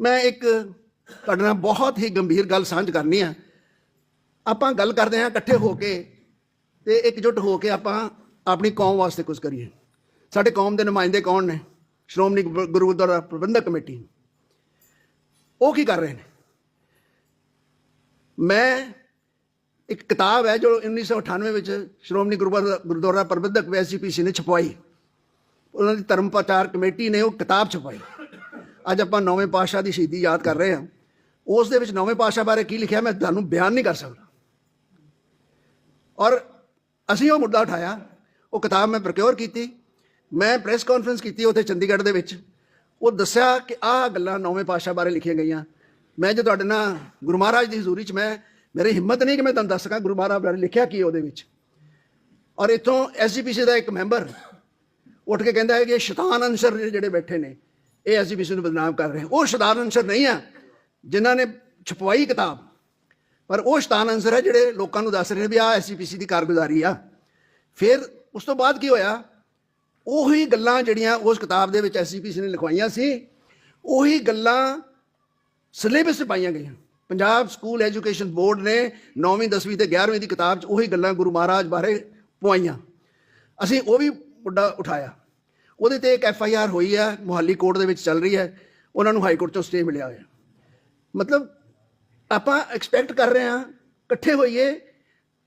ਮੈਂ ਇੱਕ ਤੁਹਾਡੇ ਨਾਲ ਬਹੁਤ ਹੀ ਗੰਭੀਰ ਗੱਲ ਸਾਂਝ ਕਰਨੀ ਆ। ਆਪਾਂ ਗੱਲ ਕਰਦੇ ਹਾਂ ਇਕੱਠੇ ਹੋ ਕੇ ਤੇ ਇਕਜੁੱਟ ਹੋ ਕੇ ਆਪਾਂ ਆਪਣੀ ਕੌਮ ਵਾਸਤੇ ਕੁਝ ਕਰੀਏ। ਸਾਡੇ ਕੌਮ ਦੇ ਨੁਮਾਇੰਦੇ ਕੌਣ ਨੇ? ਸ਼੍ਰੋਮਣੀ ਗੁਰ- ਗੁਰਦੁਆਰਾ ਪ੍ਰਬੰਧਕ ਕਮੇਟੀ। ਉਹ ਕੀ ਕਰ ਰਹੇ ਨੇ? ਮੈਂ ਇੱਕ ਕਿਤਾਬ ਹੈ ਜੋ 1998 ਵਿੱਚ ਸ਼੍ਰੋਮਣੀ ਗੁਰਦੁਆਰਾ ਗੁਰਦੁਆਰਾ ਪ੍ਰਬੰਧਕ ਵੈਸੀਪੀਸੀ ਨੇ ਛਪਵਾਈ। ਉਹਨਾਂ ਦੀ ਧਰਮ ਪ੍ਰਚਾਰ ਕਮੇਟੀ ਨੇ ਉਹ ਕਿਤਾਬ ਛਪਾਈ ਅੱਜ ਆਪਾਂ ਨੌਵੇਂ ਪਾਤਸ਼ਾਹ ਦੀ ਸ਼ਹੀਦੀ ਯਾਦ ਕਰ ਰਹੇ ਹਾਂ। ਉਸ ਦੇ ਵਿੱਚ ਨੌਵੇਂ ਪਾਤਸ਼ਾਹ ਬਾਰੇ ਕੀ ਲਿਖਿਆ ਮੈਂ ਤੁਹਾਨੂੰ ਬਿਆਨ ਨਹੀਂ ਕਰ ਸਕਦਾ। ਔਰ ਅਸੀਂ ਉਹ ਮੁੱਦਾ ਉਠਾਇਆ। ਉਹ ਕਿਤਾਬ ਮੈਂ ਪ੍ਰੋਕਿਓਰ ਕੀਤੀ। ਮੈਂ ਪ੍ਰੈਸ ਕਾਨਫਰੰਸ ਕੀਤੀ ਉੱਥੇ ਚੰਡੀਗੜ੍ਹ ਦੇ ਵਿੱਚ। ਉਹ ਦੱਸਿਆ ਕਿ ਆਹ ਗੱਲਾਂ ਨੌਵੇਂ ਪਾਤਸ਼ਾਹ ਬਾਰੇ ਲਿਖੀਆਂ ਗਈਆਂ। ਮੈਂ ਜੇ ਤੁਹਾਡੇ ਨਾਲ ਗੁਰੂ ਮਹਾਰਾਜ ਦੀ ਹਜ਼ੂਰੀ 'ਚ ਮੈਂ, ਮੇਰੀ ਹਿੰਮਤ ਨਹੀਂ ਕਿ ਮੈਂ ਤੁਹਾਨੂੰ ਦੱਸ ਸਕਾਂ ਗੁਰੂ ਮਹਾਰਾਜ ਬਾਰੇ ਲਿਖਿਆ ਕੀ ਉਹਦੇ ਵਿੱਚ। ਔਰ ਇੱਥੋਂ ਐਸਜੀਪੀਸੀ ਦਾ ਇੱਕ ਮੈਂਬਰ ਉੱਠ ਕੇ ਕਹਿੰਦਾ ਹੈ ਕਿ ਇਹ ਸ਼ੈਤਾਨ ਅੰਸ਼ਰ ਜਿਹੜੇ ਬੈਠੇ ਨੇ। ਇਹ ਐਸਜੀਪੀਸੀ ਨੂੰ ਬਦਨਾਮ ਕਰ ਰਹੇ ਉਹ ਸ਼ੈਤਾਨ ਅੰਸ਼ਰ ਨਹੀਂ ਆ ਜਿਨ੍ਹਾਂ ਨੇ ਛਪਵਾਈ ਕਿਤਾਬ। ਪਰ ਉਹ ਸ਼ੈਤਾਨ ਅੰਸਰ ਹੈ ਜਿਹੜੇ ਲੋਕਾਂ ਨੂੰ ਦੱਸ ਰਹੇ ਨੇ ਵੀ ਆਹ ਐਸਜੀਪੀਸੀ ਦੀ ਕਾਰਗੁਜ਼ਾਰੀ ਆ। ਫਿਰ ਉਸ ਤੋਂ ਬਾਅਦ ਕੀ ਹੋਇਆ? ਉਹੀ ਗੱਲਾਂ ਜਿਹੜੀਆਂ ਉਸ ਕਿਤਾਬ ਦੇ ਵਿੱਚ ਐਸਜੀਪੀਸੀ ਨੇ ਲਿਖਵਾਈਆਂ ਸੀ, ਉਹੀ ਗੱਲਾਂ ਸਿਲੇਬਸ 'ਚ ਪਾਈਆਂ ਗਈਆਂ। ਪੰਜਾਬ ਸਕੂਲ ਐਜੂਕੇਸ਼ਨ ਬੋਰਡ ਨੇ 9ਵੀਂ 10ਵੀਂ ਤੇ 11ਵੀਂ ਦੀ ਕਿਤਾਬ 'ਚ ਉਹੀ ਗੱਲਾਂ ਗੁਰੂ ਮਹਾਰਾਜ ਬਾਰੇ ਪਵਾਈਆਂ। ਅਸੀਂ ਉਹ ਵੀ ਮੁੱਦਾ ਉਠਾਇਆ। ਉਹਦੇ ਤੇ ਇੱਕ ਐਫ ਆਈ ਆਰ ਹੋਈ ਹੈ ਮੁਹਾਲੀ ਕੋਰਟ ਦੇ ਵਿੱਚ ਚੱਲ ਰਹੀ ਹੈ ਉਹਨਾਂ ਨੂੰ ਹਾਈ ਕੋਰਟ ਤੋਂ ਸਟੇ ਮਿਲਿਆ ਹੋਇਆ। ਮਤਲਬ ਆਪਾਂ ਐਕਸਪੈਕਟ ਕਰ ਰਹੇ ਹਾਂ, ਇਕੱਠੇ ਹੋਈਏ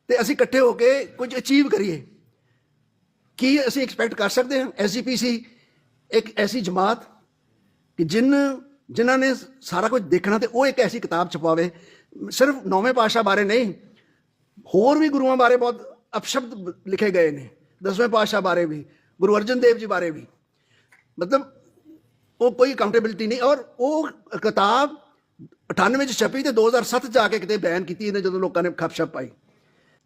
ਤੇ ਅਸੀਂ ਇਕੱਠੇ ਹੋ ਕੇ ਕੁਝ ਅਚੀਵ ਕਰੀਏ। ਕੀ ਅਸੀਂ ਐਕਸਪੈਕਟ ਕਰ ਸਕਦੇ ਹਾਂ? ਐਸਜੀਪੀਸੀ ਇੱਕ ਐਸੀ ਜਮਾਤ ਕਿ ਜਿਨ, ਜਿਨ੍ਹਾਂ ਨੇ ਸਾਰਾ ਕੁਝ ਦੇਖਣਾ ਤੇ ਉਹ ਇੱਕ ਐਸੀ ਕਿਤਾਬ ਛਪਾਵੇ। ਸਿਰਫ ਨੌਵੇਂ ਪਾਤਸ਼ਾਹ ਬਾਰੇ ਨਹੀਂ, ਹੋਰ ਵੀ ਗੁਰੂਆਂ ਬਾਰੇ ਬਹੁਤ ਅਪਸ਼ਬਦ ਲਿਖੇ ਗਏ ਨੇ। ਦਸਵੇਂ ਪਾਤਸ਼ਾਹ ਬਾਰੇ ਵੀ। ਗੁਰੂ ਅਰਜਨ ਦੇਵ ਜੀ ਬਾਰੇ ਵੀ। ਮਤਲਬ ਉਹ ਕੋਈ ਅਕਾਊਂਟੇਬਿਲਟੀ ਨਹੀਂ ਔਰ ਉਹ ਕਿਤਾਬ 98 'ਚ ਛਪੀ ਤੇ 2007 ਚ ਆ ਕੇ ਕਿਤੇ ਬੈਨ ਕੀਤੀ ਇਹਨੇ ਜਦੋਂ ਲੋਕਾਂ ਨੇ ਖਪਸ਼ਪ ਪਾਈ।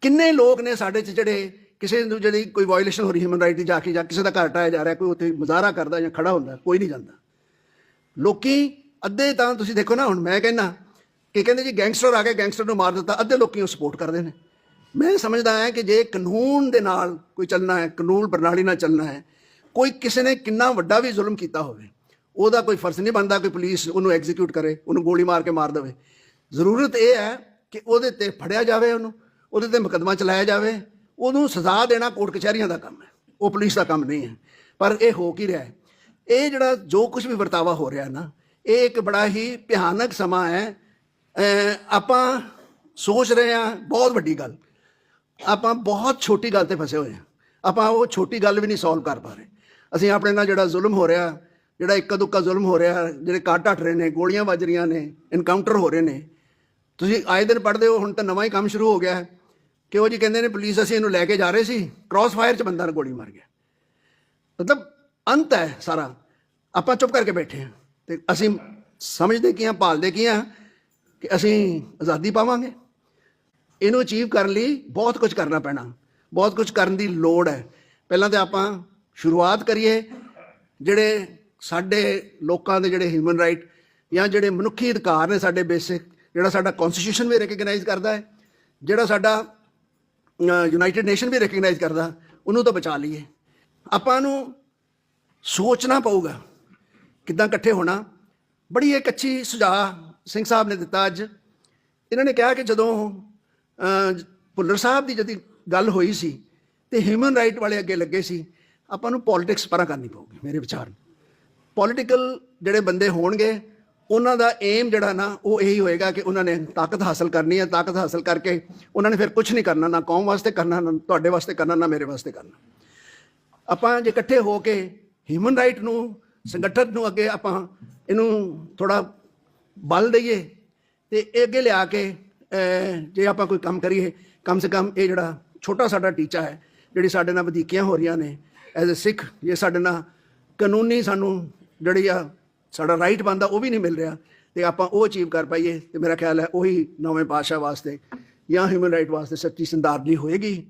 ਕਿੰਨੇ ਲੋਕ ਨੇ ਸਾਡੇ ਚ ਜਿਹੜੇ ਕਿਸੇ ਨੂੰ ਜਿਹੜੀ ਕੋਈ ਵਾਇਓਲੇਸ਼ਨ ਹੋ ਰਹੀ ਹਿਊਮਨ ਰਾਈਟ ਦੀ ਜਾ ਕੇ ਜਾਂ ਕਿਸੇ ਦਾ ਘਰ ਟਾਇਆ ਜਾ ਰਿਹਾ, ਕੋਈ ਉੱਥੇ ਮੁਜ਼ਾਹਰਾ ਕਰਦਾ ਜਾਂ ਖੜਾ ਹੁੰਦਾ, ਕੋਈ ਨਹੀਂ ਜਾਂਦਾ। ਲੋਕੀ ਅੱਧੇ ਤਾਂ ਤੁਸੀਂ ਦੇਖੋ ਨਾ, ਹੁਣ ਮੈਂ ਕਹਿੰਦਾ ਕਿ ਕਹਿੰਦੇ ਜੀ ਗੈਂਗਸਟਰ ਆ ਕੇ ਗੈਂਗਸਟਰ ਨੂੰ ਮਾਰ ਦਿੱਤਾ, ਅੱਧੇ ਲੋਕੀ ਉਹ ਸਪੋਰਟ ਕਰਦੇ ਨੇ। ਮੈਂ ਸਮਝਦਾ ਹਾਂ ਕਿ ਜੇ ਕਾਨੂੰਨ ਦੇ ਨਾਲ ਕੋਈ ਚੱਲਣਾ ਹੈ, ਕਾਨੂੰਨ ਪ੍ਰਣਾਲੀ ਨਾਲ ਚੱਲਣਾ ਹੈ, ਕੋਈ ਕਿਸੇ ਨੇ ਕਿੰਨਾ ਵੱਡਾ ਵੀ ਜ਼ੁਲਮ ਕੀਤਾ ਹੋਵੇ, ਉਹਦਾ ਕੋਈ ਫਰਜ਼ ਨਹੀਂ ਬਣਦਾ ਕੋਈ ਪੁਲਿਸ ਉਹਨੂੰ ਐਗਜ਼ੀਕਿਊਟ ਕਰੇ, ਉਹਨੂੰ ਗੋਲੀ ਮਾਰ ਕੇ ਮਾਰ ਦੇਵੇ। ਜ਼ਰੂਰਤ ਇਹ ਹੈ ਕਿ ਉਹਦੇ ਤੇ ਫੜਿਆ ਜਾਵੇ ਉਹਨੂੰ, ਉਹਦੇ ਤੇ ਮੁਕੱਦਮਾ ਚਲਾਇਆ ਜਾਵੇ, ਉਹਨੂੰ ਸਜ਼ਾ ਦੇਣਾ ਕੋਰਟ ਕਚਹਿਰੀਆਂ ਦਾ ਕੰਮ ਹੈ, ਉਹ ਪੁਲਿਸ ਦਾ ਕੰਮ ਨਹੀਂ ਹੈ। ਪਰ ਇਹ ਹੋ ਕੀ ਰਿਹਾ ਹੈ? ਇਹ ਜਿਹੜਾ ਜੋ ਕੁਝ ਵੀ ਵਰਤਾਵਾ ਹੋ ਰਿਹਾ ਨਾ, ਇਹ ਇੱਕ ਬੜਾ ਹੀ ਭਿਆਨਕ ਸਮਾਂ ਹੈ। ਆਪਾਂ ਸੋਚ ਰਹੇ ਹਾਂ, ਬਹੁਤ ਵੱਡੀ ਗੱਲ। ਆਪਾਂ ਬਹੁਤ ਛੋਟੀ ਗੱਲ ਤੇ ਫਸੇ ਹੋਏ ਹਾਂ। ਆਪਾਂ ਉਹ ਛੋਟੀ ਗੱਲ ਵੀ ਨਹੀਂ ਸੋਲਵ ਕਰ ਪਾ ਰਹੇ। ਅਸੀਂ ਆਪਣੇ ਨਾਲ ਜਿਹੜਾ ਜ਼ੁਲਮ ਹੋ ਰਿਹਾ, ਜਿਹੜਾ ਇੱਕਾ ਦੁੱਕਾ ਜ਼ੁਲਮ ਹੋ ਰਿਹਾ, ਜਿਹੜੇ ਕਾਟ ਢੱਟ ਰਹੇ ਨੇ, ਗੋਲੀਆਂ ਵੱਜ ਰਹੀਆਂ ਨੇ ਇਨਕਾਊਂਟਰ ਹੋ ਰਹੇ ਨੇ। ਤੁਸੀਂ ਆਏ ਦਿਨ ਪੜ੍ਹਦੇ ਹੋ, ਹੁਣ ਤਾਂ ਨਵਾਂ ਹੀ ਕੰਮ ਸ਼ੁਰੂ ਹੋ ਗਿਆ ਹੈ। ਕਿ ਉਹ ਜੀ ਕਹਿੰਦੇ ਨੇ ਪੁਲਿਸ ਅਸੀਂ ਇਹਨੂੰ ਲੈ ਕੇ ਜਾ ਰਹੇ ਸੀ ਕ੍ਰਾਸ ਫਾਇਰ 'ਚ ਬੰਦਾ ਨੇ ਗੋਲੀ ਮਾਰ ਗਿਆ। ਮਤਲਬ ਅੰਤ ਹੈ ਸਾਰਾ। ਆਪਾਂ ਚੁੱਪ ਕਰਕੇ ਬੈਠੇ ਹਾਂ ਤੇ ਅਸੀਂ ਸਮਝਦੇ ਕੀ ਹਾਂ, ਭਾਲਦੇ ਕੀ ਹਾਂ ਕਿ ਅਸੀਂ ਆਜ਼ਾਦੀ ਪਾਵਾਂਗੇ। ਇਹਨੂੰ ਅਚੀਵ ਕਰਨ ਲਈ ਬਹੁਤ ਕੁਝ ਕਰਨਾ ਪੈਣਾ। ਬਹੁਤ ਕੁਝ ਕਰਨ ਦੀ ਲੋੜ ਹੈ। ਪਹਿਲਾਂ ਤੇ ਆਪਾਂ ਸ਼ੁਰੂਆਤ ਕਰੀਏ, ਜਿਹੜੇ ਸਾਡੇ ਲੋਕਾਂ ਦੇ ਜਿਹੜੇ ਹਿਊਮਨ ਰਾਈਟ ਜਾਂ ਜਿਹੜੇ ਮਨੁੱਖੀ ਅਧਿਕਾਰ ਨੇ ਸਾਡੇ ਬੇਸਿਕ ਜਿਹੜਾ ਸਾਡਾ ਕਨਸਟੀਟਿਊਸ਼ਨ ਵੀ ਰੈਕਗਨਾਈਜ਼ ਕਰਦਾ ਹੈ, ਜਿਹੜਾ ਸਾਡਾ ਯੂਨਾਈਟਿਡ ਨੇਸ਼ਨ ਵੀ ਰੈਕਗਨਾਈਜ਼ ਕਰਦਾ, ਉਹਨੂੰ ਤਾਂ ਬਚਾ ਲਈਏ। ਆਪਾਂ ਨੂੰ ਸੋਚਣਾ ਪਊਗਾ ਕਿੱਦਾਂ ਇਕੱਠੇ ਹੋਣਾ। ਬੜੀ ਇੱਕ ਅੱਛੀ ਸੁਝਾਅ ਸਿੰਘ ਸਾਹਿਬ ਨੇ ਦਿੱਤਾ ਅੱਜ। ਇਹਨਾਂ ਨੇ ਕਿਹਾ ਕਿ ਜਦੋਂ ਭੁੱਲਰ ਸਾਹਿਬ ਦੀ ਜਦੀ ਗੱਲ ਹੋਈ ਸੀ ਤੇ ਹਿਊਮਨ ਰਾਈਟ ਵਾਲੇ ਅੱਗੇ ਲੱਗੇ ਸੀ, ਆਪਾਂ ਨੂੰ ਪੋਲਿਟਿਕਸ ਪਰਾਂ ਕਰਨੀ ਪਊਗੀ ਮੇਰੇ ਵਿਚਾਰ ਪੋਲਿਟੀਕਲ ਜਿਹੜੇ ਬੰਦੇ ਹੋਣਗੇ, ਉਹਨਾਂ ਦਾ ਏਮ ਜਿਹੜਾ ਨਾ, ਉਹ ਇਹੀ ਹੋਏਗਾ ਕਿ ਉਹਨਾਂ ਨੇ ਤਾਕਤ ਹਾਸਲ ਕਰਨੀ ਹੈ, ਤਾਕਤ ਹਾਸਲ ਕਰਕੇ ਉਹਨਾਂ ਨੇ ਫਿਰ ਕੁਝ ਨਹੀਂ ਕਰਨਾ, ਨਾ ਕੌਮ ਵਾਸਤੇ ਕਰਨਾ, ਨਾ ਤੁਹਾਡੇ ਵਾਸਤੇ ਕਰਨਾ, ਨਾ ਮੇਰੇ ਵਾਸਤੇ ਕਰਨਾ। ਆਪਾਂ ਜੇ ਇਕੱਠੇ ਹੋ ਕੇ ਹਿਊਮਨ ਰਾਈਟ ਨੂੰ ਸੰਗਠਨ ਨੂੰ ਅੱਗੇ ਆਪਾਂ ਇਹਨੂੰ ਥੋੜਾ ਬਲ ਦਈਏ ਤੇ ਇਹ ਅੱਗੇ ਲਿਆ ਕੇ ਜੇ ਆਪਾਂ ਕੋਈ ਕੰਮ ਕਰੀਏ, ਕਮ ਸੇ ਕਮ ਇਹ ਜਿਹੜਾ ਛੋਟਾ ਸਾਡਾ ਟੀਚਾ ਹੈ, ਜਿਹੜੀ ਸਾਡੇ ਨਾਲ ਵਧੀਕੀਆਂ ਹੋ ਰਹੀਆਂ ਨੇ ਐਜ਼ ਅ ਸਿੱਖ, ਜੇ ਸਾਡੇ ਨਾਲ ਕਾਨੂੰਨੀ ਸਾਨੂੰ ਜਿਹੜੀ ਆ ਸਾਡਾ ਰਾਈਟ ਬਣਦਾ, ਉਹ ਵੀ ਨਹੀਂ ਮਿਲ ਰਿਹਾ, ਤੇ ਆਪਾਂ ਉਹ ਅਚੀਵ ਕਰ ਪਾਈਏ, ਤੇ ਮੇਰਾ ਖਿਆਲ ਹੈ ਉਹੀ ਨਵੇਂ ਪਾਤਸ਼ਾਹ ਵਾਸਤੇ ਜਾਂ ਹਿਊਮਨ ਰਾਈਟ ਵਾਸਤੇ ਸੱਚੀ ਸੰਦਾਰਨੀ ਹੋਏਗੀ।